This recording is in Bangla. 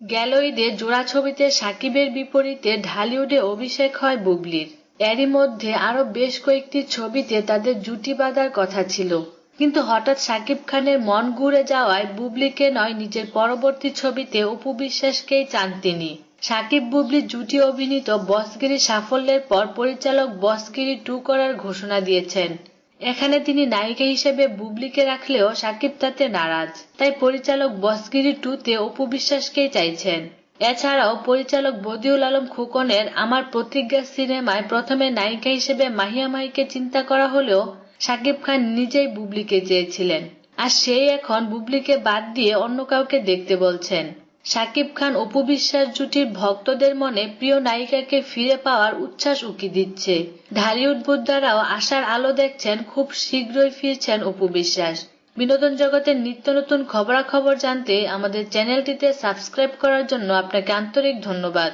গেল ঈদে জোড়া ছবিতে সাকিবের বিপরীতে ঢালিউডে অভিষেক হয় বুবলির। এরই মধ্যে আরও বেশ কয়েকটি ছবিতে তাদের জুটি বাঁধার কথা ছিল। কিন্তু হঠাৎ সাকিব খানের মন ঘুরে যাওয়ায় বুবলিকে নয়, নিজের পরবর্তী ছবিতে অপু বিশ্বাসকেই চান তিনি। সাকিব বুবলি জুটি অভিনীত বসগিরি সাফল্যের পর পরিচালক বসগিরি টু করার ঘোষণা দিয়েছেন। এখানে তিনি নায়িকা হিসেবে বুবলিকে রাখলেও সাকিব তাতে নারাজ। তাই পরিচালক বসগিরি টুতে অপু বিশ্বাসকেই চাইছেন। এছাড়াও পরিচালক বদিউল আলম খোকনের আমার প্রতিজ্ঞা সিনেমায় প্রথমে নায়িকা হিসেবে মাহিয়া মাহিকে চিন্তা করা হলেও সাকিব খান নিজেই বুবলিকে চেয়েছিলেন। আর সেই এখন বুবলিকে বাদ দিয়ে অন্য কাউকে দেখতে বলছেন। সাকিব খান অপু বিশ্বাস জুটির ভক্তদের মনে প্রিয় নায়িকাকে ফিরে পাওয়ার উচ্ছ্বাস উকি দিচ্ছে। ঢালিউড বুদ্ধারাও আশার আলো দেখছেন, খুব শীঘ্রই ফিরছেন অপু বিশ্বাস বিনোদন জগতের নিত্য নতুন খবরাখবর জানতে আমাদের চ্যানেলটিতে সাবস্ক্রাইব করার জন্য আপনাকে আন্তরিক ধন্যবাদ।